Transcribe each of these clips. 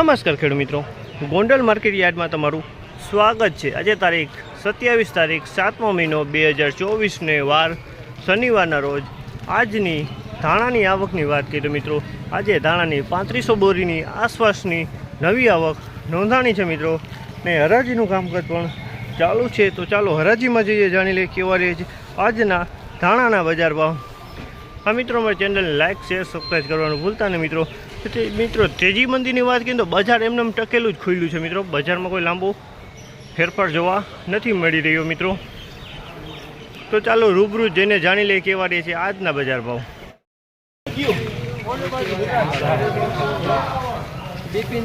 નમસ્કાર ખેડૂત મિત્રો. ગોંડલ માર્કેટ યાર્ડમાં તમારું સ્વાગત છે. આજે તારીખ સત્યાવીસ તારીખ સાતમો મહિનો બે હજાર ચોવીસને વાર શનિવારના રોજ આજની ધાણાની આવકની વાત કરીએ તો મિત્રો, આજે ધાણાની પાંત્રીસો બોરીની આસપાસની નવી આવક નોંધાણી છે મિત્રો. ને હરાજીનું કામકાજ પણ ચાલુ છે. તો ચાલો હરાજીમાં જઈએ, જાણી લઈએ કેવા રહે છે. આજના ધાણાના બજાર ભાવ હા મિત્રો અમારી ચેનલને લાઇક શેર સબસ્ક્રાઈબ કરવાનું ભૂલતા ને મિત્રો તે મિત્રો તેજી મંદીની વાત કરીએ તો બજાર એમને એમ ટકેલું જ ખુલ્યું છે મિત્રો બજારમાં કોઈ લાંબો ફેરફાર જોવા નથી મળી રહ્યો મિત્રો તો ચાલો રૂબરૂ જઈને જાણી લઈએ કેવા રહે છે આજના બજાર ભાવ બિપિન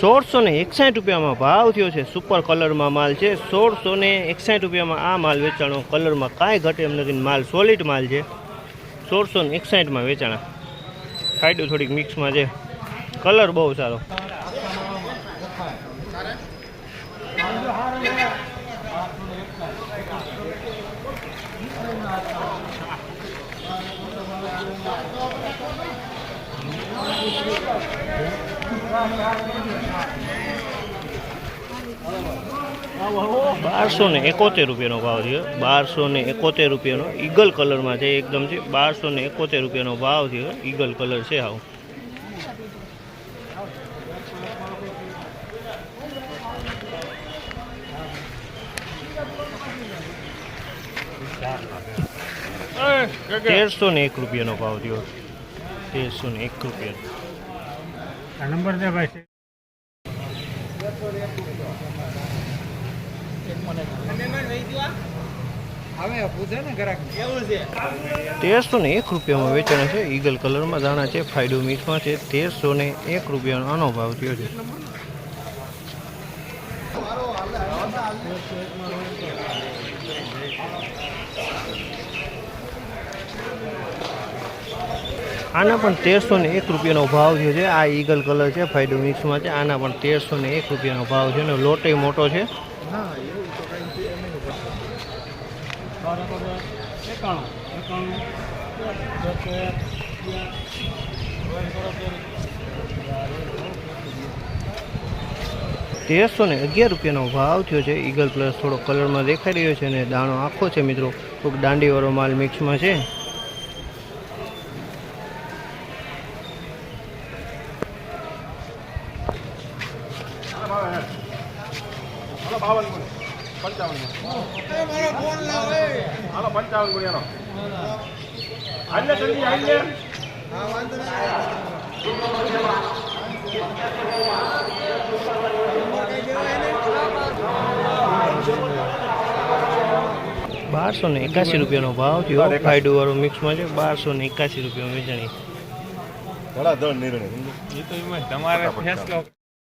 સોળસો ને એકસાઠ રૂપિયામાં ભાવ થયો છે. સુપર કલરમાં માલ છે. સોળસો ને એકસાઠ રૂપિયામાં આ માલ વેચાણો કલરમાં કાંઈ ઘટે એમ નથી માલ સોલિડ માલ છે. સોળસો ને એકસાઠમાં વેચાણા. ફાયદો થોડીક મિક્સમાં છે. કલર બહુ સારો. બારસો ને એકોતેર રૂપિયાનો ભાવ થયો. બારસો ને એકોતેર રૂપિયાનો. ઈગલ કલરમાં છે, એકદમ છે. બારસો ને એકોતેર રૂપિયાનો ભાવ થયો. ઈગલ કલર છે હાવ તેરસો ને એક રૂપિયાનો ભાવ થયો. તેરસો ને એક રૂપિયા. આ નંબર દે ભાઈ. તેરસો ને એક રૂપિયામાં વેચાણ છે. ઈગલ કલરમાં દાણા છે ફાયડો મીઠમાં છે. તેરસો ને એક રૂપિયાનો આનો ભાવ થયો છે. આના પણ તેરસો ને એક રૂપિયાનો ભાવ થયો છે. આ ઈગલ કલર છે ફાયદો મિક્સમાં છે. આના પણ તેરસો ને એક રૂપિયાનો ભાવ છે અને લોટે મોટો છે. તેરસો ને અગિયાર રૂપિયાનો ભાવ થયો છે. ઈગલ પ્લસ થોડો કલરમાં દેખાઈ રહ્યો છે અને દાણો આખો છે મિત્રો. થોડુંક દાંડીવાળો માલ મિક્સમાં છે. હાલો પંચાવન ગુણ્યાનો. હાલ્ય જલ્દી હાલ્ય. બારસો ને એકાસી રૂપિયાનો ભાવ થયો. ફાયડો મિક્સમાં છે બારસો ને એકાસી રૂપિયા વેચાણી. ઘણા દળ નિર્ણય. એ તો એમાં તમારે ફેસલો.